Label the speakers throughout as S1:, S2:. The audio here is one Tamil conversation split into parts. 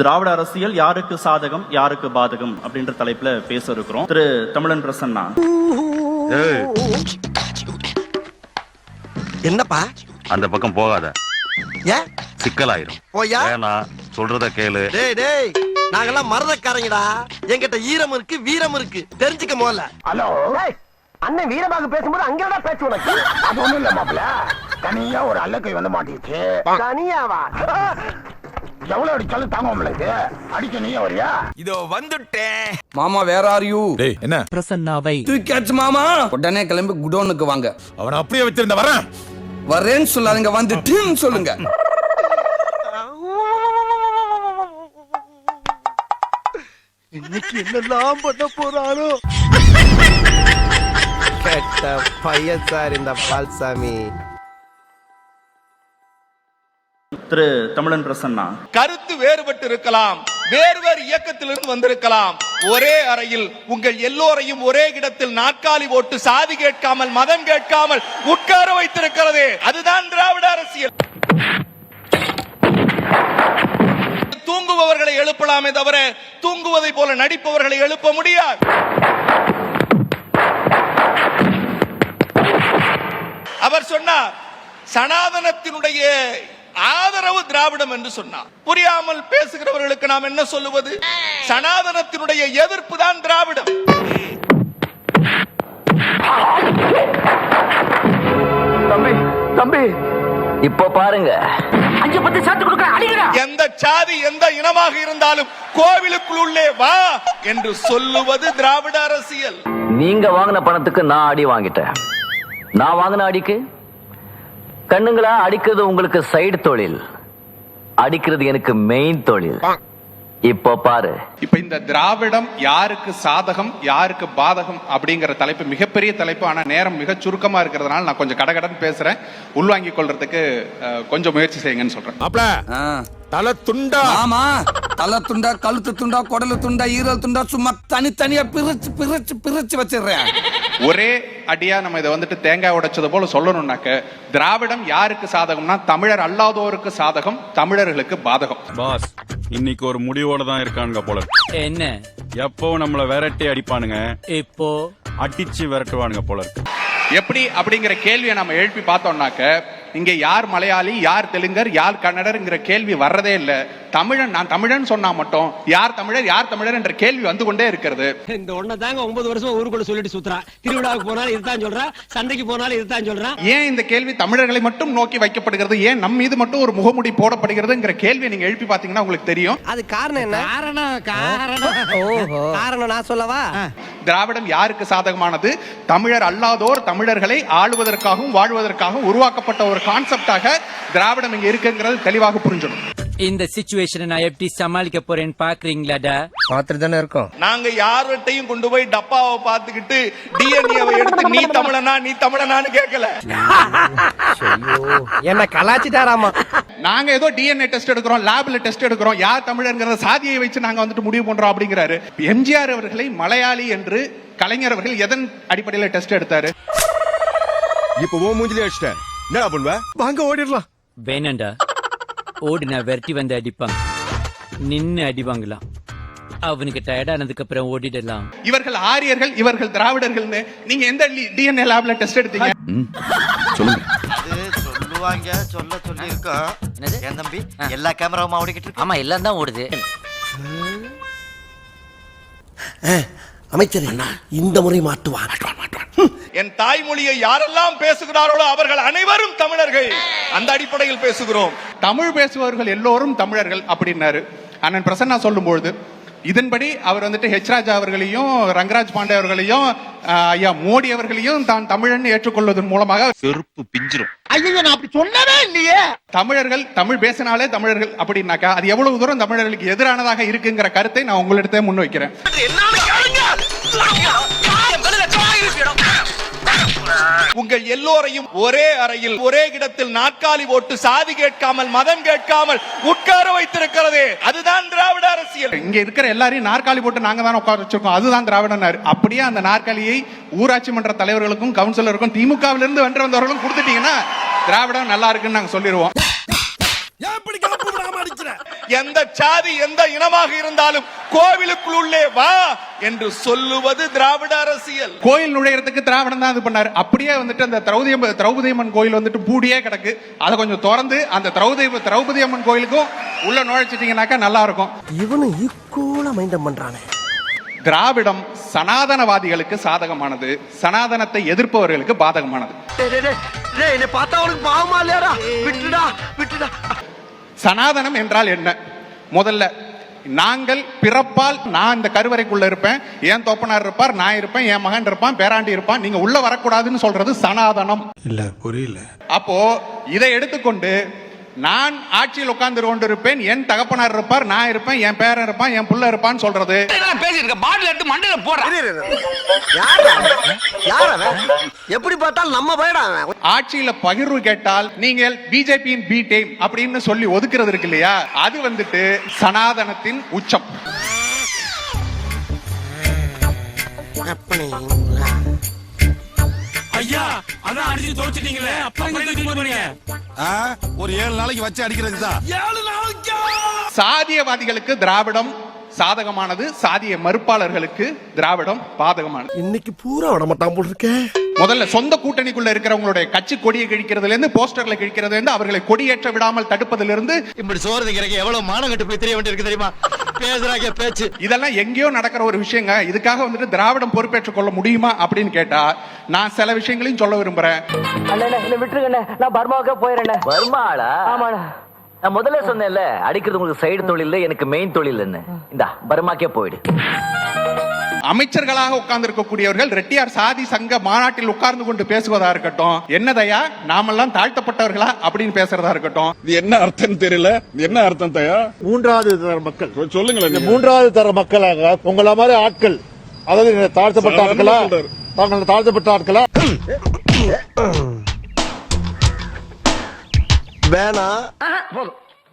S1: திராவிட அரசியல் யாருக்கு சாதகம் யாருக்கு பாதகம் அப்படின்ற தலைப்புல பேச இருக்கிறோம் திரு. தமிழன் பிரசன்னா.
S2: என்னப்பா?
S3: அந்த பக்கம் போகாத. சிக்கலாயிரும்.
S2: போயா?
S3: வேணா சொல்றத கேளு.
S2: டேய் டேய். நாங்கெல்லாம் மரதக்காரங்கடா. என்கிட்ட ஈரம் இருக்கு வீரம் இருக்கு. தெரிஞ்சுக்க முதல்ல.
S4: ஹலோ. அண்ணன் வீரபாகு பேசும்போது அங்கடா பேச்சு உனக்கு. அது ஒண்ணும் இல்ல மாப்பிள தனியா ஒரு அல்லக்கை வந்து மாட்டிடுச்சு
S2: தனியாவா?
S4: எவ்வளவு அடிச்சாலும் தாங்க உங்களுக்கு அடிக்க நீயே வரியா?
S5: இதோ வந்துட்டேன்.
S6: மாமா வேற ஆர் யூ
S7: டேய் என்ன?
S8: பிரசன்னாவை.
S6: தூக்கியாச்சு மாமா. உடனே கிளம்பி குடோனுக்கு வாங்க.
S7: அவனை அப்படியே வச்சிருந்த வரேன்.
S6: வரேன்னு சொல்லாதீங்க வந்துட்டேன்னு சொல்லுங்க.
S2: இன்னைக்கு என்னெல்லாம் பண்ண போறாரோ?
S5: கெட்ட பையன் சார் இந்த பால்சாமி.
S1: திரு தமிழன் பிரசன்னா.
S9: கருத்து வேறுபட்டு இருக்கலாம் வேறு வேறு இயக்கத்திலிருந்து வந்திருக்கலாம். ஒரே அறையில் உங்கள் எல்லோரையும் ஒரே இடத்தில் நாற்காலி ஓட்டு சாதி கேட்காமல் மதம் கேட்காமல் உட்கார வைத்திருக்கிறது. அதுதான் திராவிட அரசியல். தூங்குபவர்களை எழுப்பலாமே தவிர தூங்குவதை போல நடிப்பவர்களை எழுப்ப முடியாது. அவர் சொன்னார் சனாதனத்தினுடைய ஆதரவு திராவிடம் என்று சொன்னார். புரியாமல் பேசுகிறவர்களுக்கு நாம் என்ன சொல்லுவது? சனாதனத்தினுடைய எதிர்ப்பு தான் திராவிடம்.
S4: தம்பி தம்பி.
S8: இப்போ பாருங்க.
S4: அஞ்சு பத்து சாத்து கொடுக்க அடிக்கிறா
S9: எந்த சாதி எந்த இனமாக இருந்தாலும் கோவிலுக்குள் உள்ளே வா என்று சொல்லுவது திராவிட அரசியல்.
S8: நீங்க வாங்கின பணத்துக்கு நான் அடி வாங்கிட்டேன். நான் வாங்கின அடிக்கு கண்ணுங்களா அடிக்கிறது உங்களுக்கு சைடு தொழில். அடிக்கிறது எனக்கு மெயின் தொழில். இப்போ பாரு.
S10: இப்ப இந்த திராவிடம் யாருக்கு சாதகம் யாருக்கு பாதகம் அப்படிங்கிற தலைப்பு மிகப்பெரிய தலைப்பு. ஆனா நேரம் மிக சுருக்கமா இருக்கிறதுனால நான் கொஞ்சம் கடகடன் பேசுறேன். உள்வாங்கிக் கொள்றதுக்கு கொஞ்சம் முயற்சி செய்யுங்கன்னு சொல்றேன்.
S7: தலை துண்டா?
S6: மாமா தலை துண்டா கழுத்து துண்டா குடலு துண்டா ஈரல் துண்டா சும்மா தனித்தனியா பிரிச்சு பிரிச்சு பிரிச்சு வச்சிடுறேன்.
S10: ஒரே அடியா நம்ம இதை வந்துட்டு தேங்காய் உடைச்சது போல சொல்லணும்னாக்க திராவிடம் யாருக்கு சாதகம்னா தமிழர் அல்லாதோருக்கு சாதகம் தமிழர்களுக்கு பாதகம்.
S11: பாஸ் இன்னைக்கு ஒரு முடிவோட தான் இருக்கானுங்க போல.
S8: என்ன?
S11: எப்போ நம்மள விரட்டி அடிப்பானுங்க?
S8: இப்போ
S11: அடிச்சு விரட்டுவானுங்க போல இருக்கு.
S10: எப்படி அப்படிங்கிற கேள்வியை நம்ம எழுப்பி பார்த்தோம்னாக்க இங்க யார் மலையாளி யார் தெலுங்கர் யார் கன்னடர்ங்கிற கேள்வி வர்றதே இல்ல. தமிழன் நான் தமிழன் சொன்னா மட்டும் யார் தமிழர் யார் தமிழர் என்ற கேள்வி வந்து கொண்டே இருக்கிறது.
S4: இந்த ஒண்ண தாங்க ஒன்பது வருஷம் ஊருக்குள்ள சொல்லிட்டு சுத்துறான் திருவிழாவுக்கு போனாலும் இதுதான் சொல்றான் சந்தைக்கு போனாலும் இதுதான் சொல்றான்
S10: ஏன் இந்த கேள்வி தமிழர்களை மட்டும் நோக்கி வைக்கப்படுகிறது? ஏன் நம் மீது மட்டும் ஒரு முகமுடி போடப்படுகிறதுங்கிற கேள்வியை நீங்க எழுப்பி பாத்தீங்கன்னா உங்களுக்கு தெரியும்.
S5: அது காரணம் என்ன?
S4: காரணம் காரணம்.
S5: ஓஹோ. காரணம் நான் சொல்லவா?
S10: திராவிடம் யாருக்கு சாதகமானது? தமிழர் அல்லாதோர் தமிழர்களை ஆளுவதற்காகவும் வாழ்வதற்காகவும் உருவாக்கப்பட்ட ஒரு கான்செப்டாக திராவிடம் இங்க இருக்குங்கிறது தெளிவாக புரிஞ்சிடும்
S8: இந்த சிச்சுவேஷனை நான் எப்படி சமாளிக்க போறேன்னு பாக்குறீங்களாடா
S5: பார்த்துட்டு தானே இருக்கோம்.
S9: நாங்க யார்கிட்டையும் கொண்டு போய் டப்பாவை பார்த்துக்கிட்டு டிஎன்ஏவை எடுத்து நீ தமிழனா நீ தமிழனான்னு கேட்கல.
S5: என்ன கலாச்சிட்டாராமா
S10: நாங்க ஏதோ டிஎன்ஏ டெஸ்ட் எடுக்கிறோம் லேப்ல டெஸ்ட் எடுக்கிறோம் யார் தமிழர்ங்கிற சாதியை வச்சு நாங்க வந்துட்டு முடிவு பண்றோம் அப்படிங்கிறாரு. எம்ஜிஆர் அவர்களை மலையாளி என்று கலைஞர் அவர்கள் எதன் அடிப்படையில் டெஸ்ட் எடுத்தாரு?
S7: இப்போ மூஞ்சிலே அடிச்சிட்டேன். என்னடா பண்ணுவ? வாங்க ஓடிடலாம்.
S8: வேணாண்டா. ஓடினா விரட்டி வந்து அடிப்பாங்க நின்னு அடிவாங்களாம் அவனுக்கு டயர்ட் ஆனதுக்கு அப்புறம் ஓடிடலாம்.
S10: இவர்கள் ஆரியர்கள் இவர்கள் திராவிடர்கள்னு நீங்க எந்த டிஎன்ஏ லேப்ல டெஸ்ட் எடுத்தீங்க?
S2: சொல்லுவாங்க சொல்ல சொல்லி இருக்கோம் என் தம்பி? எல்லா கேமராவும் ஓடிக்கிட்டு இருக்கு.
S8: ஆமா எல்லாம் தான் ஓடுது.
S2: அமைச்சர் இந்த முறை மாட்டுவான்.
S9: என் தாய்மொழியை யாரெல்லாம் பேசுகிறார்களோ அவர்கள் அனைவரும் தமிழர்கள். அந்த அடிப்படையில் பேசுகிறோம்.
S10: தமிழ் பேசுபவர்கள் எல்லோரும் தமிழர்கள் அப்படின்னாரு. அண்ணன் பிரசன்னா சொல்லும்பொழுது இதன்படி அவர் வந்துட்டு ஹெச் ராஜா அவர்களையும் ரங்கராஜ் பாண்டே அவர்களையும் ஐயா மோடி அவர்களையும் தான் தமிழன் ஏற்றுக்கொள்வதன் மூலமாக
S3: செருப்பு பிஞ்சிரும்.
S4: ஐயோ நான் அப்படி சொன்னவே இல்லையே.
S10: தமிழர்கள் தமிழ் பேசினாலே தமிழர்கள் அப்படின்னாக்கா அது எவ்வளவு தூரம் தமிழர்களுக்கு எதிரானதாக இருக்குங்கிற கருத்தை நான் உங்களிடத்தை முன்வைக்கிறேன்.
S9: உங்கள் எல்லோரையும் ஒரே அறையில் ஒரே இடத்தில் நாற்காலி ஓட்டு சாதி கேட்காமல் மதம் கேட்காமல் உட்கார வைத்திருக்கிறது. அதுதான் திராவிட அரசியல்.
S10: இங்க இருக்கிற எல்லாரையும் நாற்காலி போட்டு நாங்க தான் உட்கார வச்சிருக்கோம். அதுதான் திராவிடனார் அப்படியே அந்த நாற்காலியை ஊராட்சி மன்ற தலைவர்களுக்கும் கவுன்சிலருக்கும் திமுகவிலிருந்து வென்று வந்தவர்களும் கொடுத்துட்டீங்கன்னா திராவிடம் நல்லா இருக்குன்னு நாங்க சொல்லிடுவோம்.
S9: எந்த சாதி எந்த இனமாக இருந்தாலும் கோவிலுக்குள் உள்ளே வா என்று சொல்லுவது திராவிட அரசியல்.
S10: கோயில் நுழையறதுக்கு திராவிடம் தான் இது பண்ணாரு. அப்படியே வந்துட்டு அந்த திரௌதி திரௌபதி அம்மன் கோயில் வந்துட்டு பூடியே கிடக்கு. அதை கொஞ்சம் திறந்து அந்த திரௌதி திரௌபதி அம்மன் கோயிலுக்கும் உள்ள நுழைச்சிட்டீங்கன்னாக்கா நல்லா இருக்கும்
S2: இவனு ஈக்குவலா மைண்டம் பண்றானே.
S10: திராவிடம் சனாதனவாதிகளுக்கு சாதகமானது சனாதனத்தை எதிர்ப்பவர்களுக்கு பாதகமானது.
S2: டேய், டேய், டேய், டேய், என்னை பார்த்தா அவனுக்கு பாவமா இல்லையாடா? விட்டுடா விட்டுடா.
S10: சனாதனம் என்றால் என்ன? முதல்ல நாங்கள் பிறப்பால் நான் இந்த கருவறைக்குள்ள இருப்பேன் என் தோப்பனார் இருப்பார் நான் இருப்பேன் என் மகன் இருப்பான் பேராண்டி இருப்பான் நீங்க உள்ள வரக்கூடாதுன்னு சொல்றது சனாதனம்.
S7: இல்ல புரியல.
S10: அப்போ இதை எடுத்துக்கொண்டு நான் ஆட்சியில் உட்கார்ந்து கொண்டிருப்பேன் என் தகப்பனார் இருப்பார் நான் இருப்பேன் என் பேரன் இருப்பான் என் புள்ள இருப்பான்னு சொல்றது.
S2: யாரா அவன்? யார் அவன்? எப்படி பார்த்தாலும் நம்ம பயடா அவன்?
S10: ஆட்சியில பகிர்வு கேட்டால் நீங்கள் பிஜேபியின் பி டீம் அப்படின்னு சொல்லி ஒதுக்குறது இருக்கு இல்லையா? அது வந்துட்டு சனாதனத்தின் உச்சம்.
S7: ஒரு ஏழு நாளைக்கு வச்சு அடிக்கிறது தான்
S10: சாதியவாதிகளுக்கு திராவிடம் சாதகமானது சாதிய மறுப்பாளர்களுக்கு திராவிடம் பாதகமானது.
S2: இன்னைக்கு பூரா விட மாட்டான் போல் இருக்கேன்
S10: முதல்ல சொந்த கூட்டணிக்குள்ள இருக்கிறவங்களுடைய கட்சி கொடியை கிழிக்கிறதுல இருந்து போஸ்டர்ல கிழிக்கிறதுல இருந்து அவர்களை கொடியேற்ற விடாமல் தடுப்பதிலிருந்து
S2: இப்படி சோறு திங்கிறக்கு எவ்வளவு மானம் கட்டு போய் தெரிய வேண்டியிருக்கு தெரியுமா? பேசுறாங்க பேச்சு.
S10: இதெல்லாம் எங்கேயோ நடக்கிற ஒரு விஷயங்க. இதுக்காக வந்துட்டு திராவிடம் பொறுப்பேற்றுக் கொள்ள முடியுமா அப்படின்னு கேட்டா நான் சில விஷயங்களையும் சொல்ல விரும்புறேன்.
S8: விட்டுருங்க நான் பர்மாவுக்கே போயிடுறேன் பர்மாளா ஆமாண்ணா. நான் முதல்ல சொன்னேன்ல அடிக்கிறது உங்களுக்கு சைடு தொழில் எனக்கு மெயின் தொழில் இந்த பர்மாக்கே போயிடு.
S10: அமைச்சர்களாக உட்கார்ந்து இருக்கக்கூடியவர்கள் ரெட்டியார் சாதி சங்க மாநாட்டில் உட்கார்ந்து கொண்டு பேசுவதா இருக்கட்டும். என்னதையா? நாமெல்லாம் தாழ்த்தப்பட்டவர்களா? அப்படின்னு பேசுறதா இருக்கட்டும்.
S7: இது என்ன அர்த்தம் தெரியல. இது என்ன அர்த்தம் தயா?
S4: மூன்றாவது தர மக்கள்.
S7: சொல்லுங்களேன்.
S4: மூன்றாவது தர மக்களாக உங்கள மாதிரி ஆட்கள் அதாவது தாழ்த்தப்பட்ட ஆட்களா. தாங்கள் தாழ்த்தப்பட்ட ஆட்களா?
S2: வேணாம்.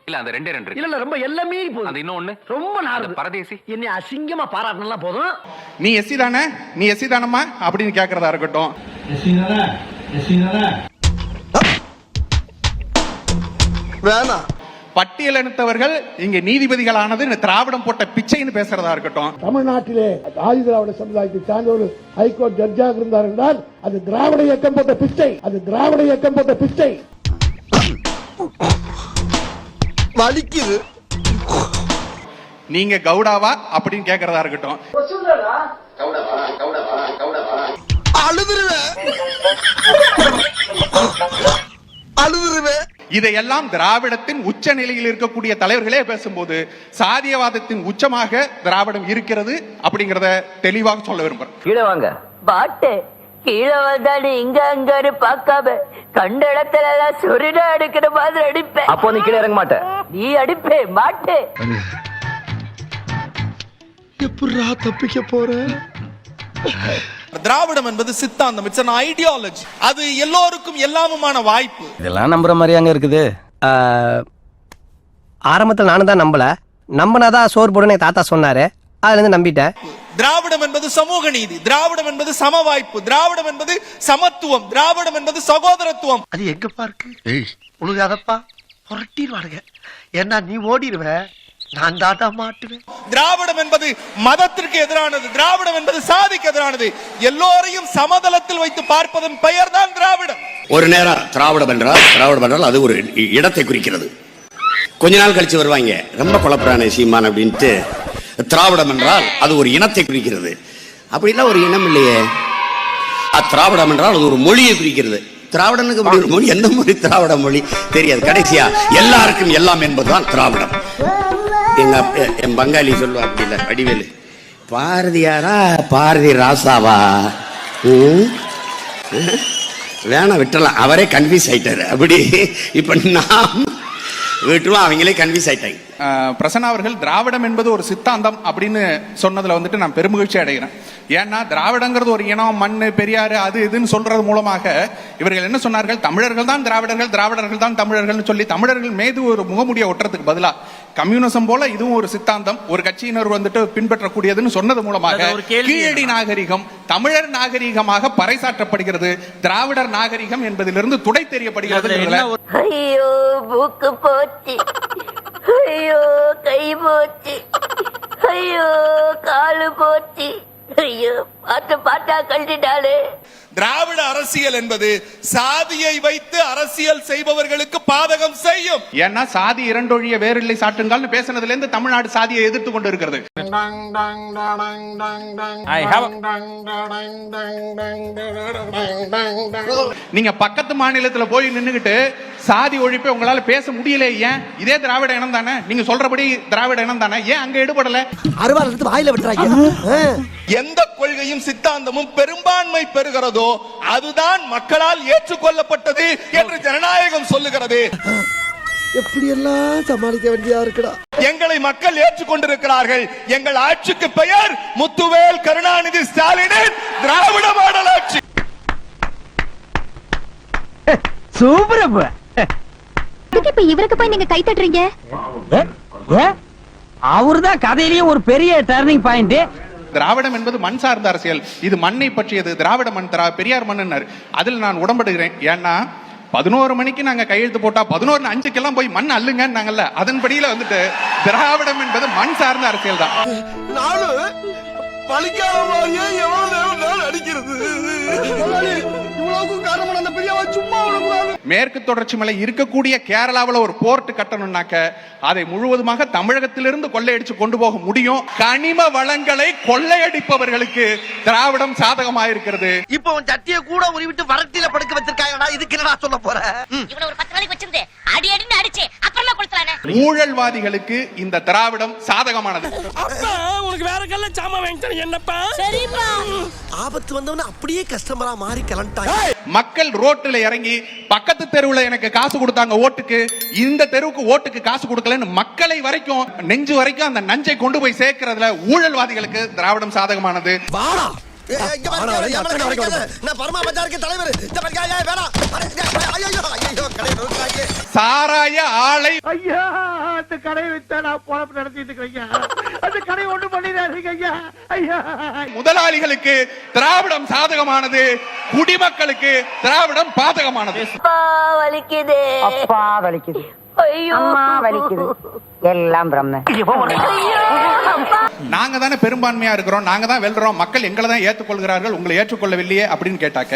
S5: இல்ல அந்த ரெண்டே ரெண்டு இல்ல இல்ல ரொம்ப எல்லாமே போதும் அது இன்னொன்னு ரொம்ப நாடு பரதேசி. என்னை அசிங்கமா பாராட்டினா போதும்.
S10: நீ எஸ்சி தானே? நீ எஸ்சி தானம்மா? அப்படின்னு கேட்கறதா இருக்கட்டும்.
S2: வேணாம்
S10: பட்டியலினத்தவர்கள் இங்க நீதிபதிகளானது இந்த திராவிடம் போட்ட பிச்சைன்னு பேசுறதா இருக்கட்டும்.
S4: தமிழ்நாட்டிலே ஆதி திராவிட சமுதாயத்தை சார்ந்த ஒரு ஹைகோர்ட் ஜட்ஜாக இருந்தார் என்றால் அது திராவிட இயக்கம் போட்ட பிச்சை. அது திராவிட இயக்கம் போட்ட பிச்சை.
S2: வலிக்குது.
S10: நீங்க கவுடாவா அப்படின்னு கேட்கறதா இருக்கட்டும்.
S2: அழுதுருவேன்.
S10: இதையெல்லாம் திராவிடத்தின் உச்ச நிலையில் இருக்கக்கூடிய தலைவர்களே பேசும்போது சாதியவாதத்தின் உச்சமாக திராவிடம் இருக்கிறது அப்படிங்கறத தெளிவாக சொல்ல விரும்புறேன்.
S8: கீழே வாங்க.
S12: பாட்டு. கீழே இங்க அங்க பார்க்காம கண்ட இடத்துல எல்லாம் சுருட மாதிரி அடிப்பேன்.
S8: அப்போ நீ கீழே இறங்க மாட்டேன்
S12: நீ அடிப்பே மாட்டே.
S2: எப்படிரா தப்பிக்க போற?
S9: திராவிடம் என்பது சித்தாந்தம். இட்ஸ் an ஐடியாலஜி அது எல்லோருக்கும் எல்லாமுமான வாய்ப்பு.
S5: இதெல்லாம் நம்புற மாதிரியாங்க இருக்குது. ஆரம்பத்தில் நானும் தான் நம்பல. நம்பினாதான் சோறு போடுன்னு என் தாத்தா சொன்னாரு. அதுல இருந்து நம்பிட்டேன்.
S9: திராவிடம் என்பது சமூக நீதி. திராவிடம் என்பது சம வாய்ப்பு. திராவிடம் என்பது சமத்துவம். திராவிடம் என்பது சகோதரத்துவம்.
S2: அது எங்கப்பா இருக்கு உனக்கு அதப்பா புரட்டிடுவானுங்க. ஏன்னா நீ ஓடிடுவ நான் தாட்டா மாட்டுவேன்.
S9: திராவிடம் என்பது மதத்திற்கு எதிரானது திராவிடம் என்பது சாதிக்கு எதிரானது. எல்லோரையும் சமதளத்தில் வைத்து பார்ப்பதன் பெயர் தான் திராவிடம்.
S13: ஒரு நேரம் திராவிடம் என்றால் திராவிடம் என்றால் அது ஒரு இடத்தை குறிக்கிறது. கொஞ்ச நாள் கழிச்சு வருவாங்க. ரொம்ப குழப்பறானே சீமான் அப்படின்ட்டு. திராவிடம் என்றால் அது ஒரு இனத்தை குறிக்கிறது. அப்படிலாம் ஒரு இனம் இல்லையே. அ, திராவிடம் என்றால் அது ஒரு மொழியை குறிக்கிறது. திராவிடனுக்கு அப்படி ஒரு மொழி எந்த மொழி? திராவிட மொழி. தெரியாது. கடைசியா எல்லாருக்கும் எல்லாம் என்பதுதான் திராவிடம். எங்க என் பங்காளி சொல்லுவா அப்படி இல்லை வடிவேலு. பாரதியாரா பாரதி ராசாவா? வேணாம் விட்டுறலாம். அவரே கன்ஃபியூஸ் ஆயிட்டாரு. அப்படி இப்ப நாம் விட்டுருவோம். அவங்களே கன்ஃபியூஸ் ஆயிட்டாங்க.
S10: பிரசன்னா அவர்கள் திராவிடம் என்பது ஒரு சித்தாந்தம் அப்படின்னு சொன்னதுல வந்துட்டு நான் பெருமகிழ்ச்சி அடைகிறேன். ஏன்னா திராவிடங்கிறது ஒரு இனம் மண்ணு பெரியாறு அது இதுன்னு சொல்றது மூலமாக இவர்கள் என்ன சொன்னார்கள்? தமிழர்கள் தான் திராவிடர்கள் திராவிடர்கள் தான் தமிழர்கள்னு சொல்லி தமிழர்கள் மீது ஒரு முகமுடிய ஒட்டுறதுக்கு பதிலா கம்யூனிசம் போல இதுவும் ஒரு சித்தாந்தம். ஒரு கட்சியினர் வந்துட்டு பின்பற்றக்கூடியதுன்னு சொன்னது மூலமாக கீழடி நாகரிகம் தமிழர் நாகரிகமாக பறைசாற்றப்படுகிறது. திராவிடர் நாகரிகம் என்பதிலிருந்து துடை தெரியப்படுகிறது.
S12: ஐயோ கை போச்சு. ஐயோ காலு போச்சு. ஐயோ பார்த்து பார்த்தா கழட்டிட்டாலே
S9: திராவிட அரசியல் என்பது சாதியை வைத்து அரசியல் செய்பவர்களுக்கு பாதகம் செய்யும்.
S10: ஏன்னா சாதி இரண்டொழிய வேறில்லை சாட்டுங்கள்னு பேசுனதுல இருந்து தமிழ்நாடு சாதியை எதிர்த்து கொண்டு இருக்கிறது. நீங்க பக்கத்து மாநிலத்துல போய் நின்னுகிட்டு சாதி ஒழிப்பை உங்களால பேச முடியல ஏன்? இதே திராவிட இனம் தானே? நீங்க சொல்றபடி திராவிட இனம் தானே? ஏன் அங்க ஈடுபடல?
S2: அறுவாள் எடுத்து வாயில விட்டுறாங்க.
S9: எந்த கொள்கையும் சித்தாந்தமும் பெரும்பான்மை பெறுகிறதோ அதுதான் மக்களால் ஏற்றுக்கொள்ளப்பட்டது என்று ஜனநாயகம் சொல்லுகிறது.
S2: எப்படி எல்லாம் சமாளிக்க வேண்டியதா இருக்குடா.
S9: எங்களை மக்கள் ஏற்றுக்கொண்டிருக்கிறார்கள். எங்கள் ஆட்சிக்கு பெயர் முத்துவேல் கருணாநிதி ஸ்டாலினின் திராவிட மாடல் ஆட்சி.
S12: இப்ப இவருக்கு போய் நீங்க கை தட்டுறீங்க?
S6: அவர்தான் கதையிலேயே ஒரு பெரிய டர்னிங் பாயிண்ட்
S10: திராவிடம் என்பது மண் சார்ந்த அரசியல். இது மண்ணை பற்றியது. திராவிட மண் திரா பெரியார் மண்ணுன்னாரு. அதில் நான் உடன்படுகிறேன். ஏன்னா பதினோரு மணிக்கு நாங்க கையெழுத்து போட்டா பதினோரு அஞ்சுக்கெல்லாம் போய் மண் அள்ளுங்கன்னாங்கல்ல. அதன்படியில வந்துட்டு திராவிடம் என்பது மண் சார்ந்த அரசியல் தான்.
S2: நானு பழிக்காத மாதிரியே எவ்வளவு நேரம் நான் அடிக்கிறது
S10: மேற்கு தொடர்ச்சி மலை இருக்கக்கூடிய கேரளாவில் ஒரு போர்ட் கட்டணும்னாக்க அதை முழுவதுமாக தமிழகத்திலிருந்து கொள்ளையடிச்சு கொண்டு போக முடியும். கனிம வளங்களை கொள்ளையடிப்பவர்களுக்கு திராவிடம் சாதகமாயிருக்கிறது.
S2: இப்போ உன் சட்டியை கூட உருவிட்டு வரட்டில படுக்க வச்சிருக்காங்கடா இதுக்கு என்னடா சொல்ல போற?
S12: இவனை ஒரு பத்து நாளைக்கு வச்சிருந்து அடி அடின்னு அடிச்சு அப்புறமா கொடுத்துறானே
S10: ஊழல்வாதிகளுக்கு இந்த திராவிடம் சாதகமானது.
S6: உனக்கு வேற கல்ல சாமா வாங்கிட்டு என்னப்பா?
S12: சரிப்பா.
S2: ஆபத்து வந்தவன அப்படியே கஸ்டமரா மாறி கிளம்பிட்டாங்க
S10: மக்கள் ரோட்டில் இறங்கி பக்கத்து தெருவில் எனக்கு காசு கொடுத்தாங்க ஓட்டுக்கு இந்த தெருவுக்கு ஓட்டுக்கு காசு கொடுக்கலன்னு மக்களை வரைக்கும் நெஞ்சு வரைக்கும் அந்த நஞ்சை கொண்டு போய் சேர்க்கறதுல ஊழல்வாதிகளுக்கு திராவிடம் சாதகமானது.
S2: வாடா நான் பரமா பஜாருக்கு தலைவர்? இந்த பக்கா வேணாம் ஐயோ ஐயோ கடை நோக்காங்க
S10: சாராய ஆலை.
S4: ஐயா அந்த கடையை வித்தா நான் பொழப்பு நடத்திட்டு இருக்கிறேன் அந்த கடையை ஒண்ணு பண்ணிடாதீங்க ஐயா. ஐயா.
S10: முதலாளிகளுக்கு திராவிடம் சாதகமானது குடிமக்களுக்கு திராவிடம் பாதகமானது.
S12: அப்பா வலிக்குது.
S14: அப்பா வலிக்குது.
S12: ஐயோ.
S14: அம்மா வலிக்குது. எல்லாம் பிரம்ம.
S10: நாங்க தானே பெரும்பான்மையா இருக்கிறோம் நாங்க தான் வெல்றோம் மக்கள் எங்களை தான் ஏற்றுக்கொள்கிறார்கள் உங்களை ஏற்றுக்கொள்ளவில்லையே அப்படின்னு கேட்டாக்க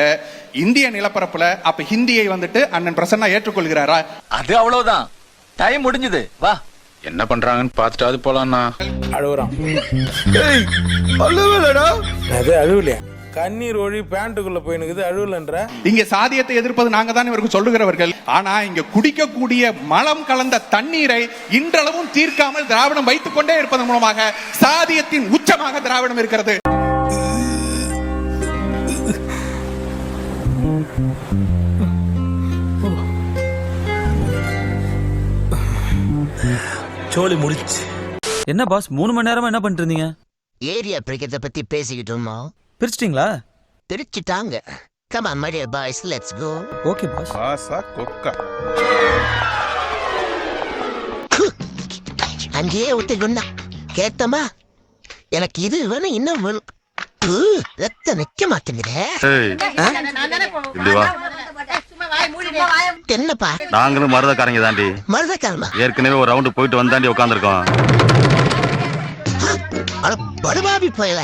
S10: இந்திய நிலப்பரப்புல அப்ப ஹிந்தியை வந்துட்டு அண்ணன் பிரசன்னா ஏற்றுக்கொள்கிறாரா?
S5: அது அவ்வளவுதான். டைம் முடிஞ்சது. வா.
S11: என்ன பண்றாங்கன்னு பார்த்துட்டு அது போலாம்னா
S6: அழுகுறான்
S2: அழுவலடா.
S6: அது அழுவலையா? கண்ணீர் ஒழி பேண்ட்டுக்குள்ள போயினுக்குது அழுவலன்ற.
S10: இங்க சாதியத்தை எதிர்ப்பது நாங்க தான் இவருக்கு சொல்லுகிறவர்கள். ஆனா இங்க குடிக்கக்கூடிய மலம் கலந்த தண்ணீரை இன்றளவும் தீர்க்காமல் திராவிடம் வைத்துக் கொண்டே இருப்பதன் மூலமாக சாதியத்தின் உச்சமாக திராவிடம் இருக்கிறது.
S6: சோலி முடிச்சு. என்ன பாஸ் மூணு மணி நேரமா என்ன பண்ணிட்டு இருந்தீங்க?
S2: ஏரியா பிரிக்கிறத பத்தி பேசிக்கிட்டு இருந்தோம்.
S6: பிரிச்சிட்டீங்களா?
S2: பிரிச்சுட்டாங்க. கமான் மடிய boys let's go
S6: okay boss
S7: ஆசா கொக்கா.
S2: அங்கேயே விட்டுக்குண்டா கேட்டமா? எனக்கு இது வேணும் இன்னும் வேணும் உ, ரத்தம் நிக்க மாட்டேங்குதே.
S3: ஏய், இப்படி வா.
S2: என்னப்பா?
S3: நாங்களும் மருதக்காரங்க தாண்டி.
S2: மருதக்காரமா
S3: ஏற்கனவே ஒரு ரவுண்டு போயிட்டு வந்தாண்டி உட்காந்துருக்கோம்
S2: அட படுபாவி போயல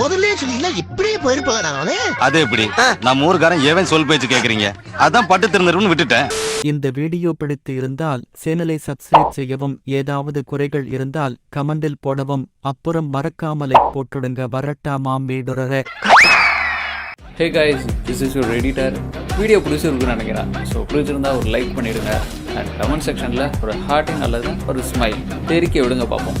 S2: முதல்ல சொல்லிங்களா இப்படியே போயிருப்பாங்க நானே.
S3: அது எப்படி? நம்ம ஊருக்காரன் ஏவன் சொல் பேச்சு கேக்குறீங்க. அதான் பட்டு திருந்தருன்னு விட்டுட்டேன்.
S6: இந்த வீடியோ பிடித்து இருந்தால் சேனலை சப்ஸ்கிரைப் செய்யவும் ஏதாவது குறைகள் இருந்தால் கமெண்டில் போடவும் அப்புறம் மறக்காமலை போட்டுடுங்க. வரட்டாமாம் வீடுறத
S5: hey guys this is your editor video பிடிச்சிருக்குன்னு நினைக்கிறேன். ஸோ பிடிச்சிருந்தா ஒரு லைக் பண்ணிடுங்க. அண்ட் கமெண்ட் செக்ஷனில் ஒரு ஹார்ட்டிங் அல்லது ஒரு ஸ்மைல் தெரிக்க விடுங்க பார்ப்போம்.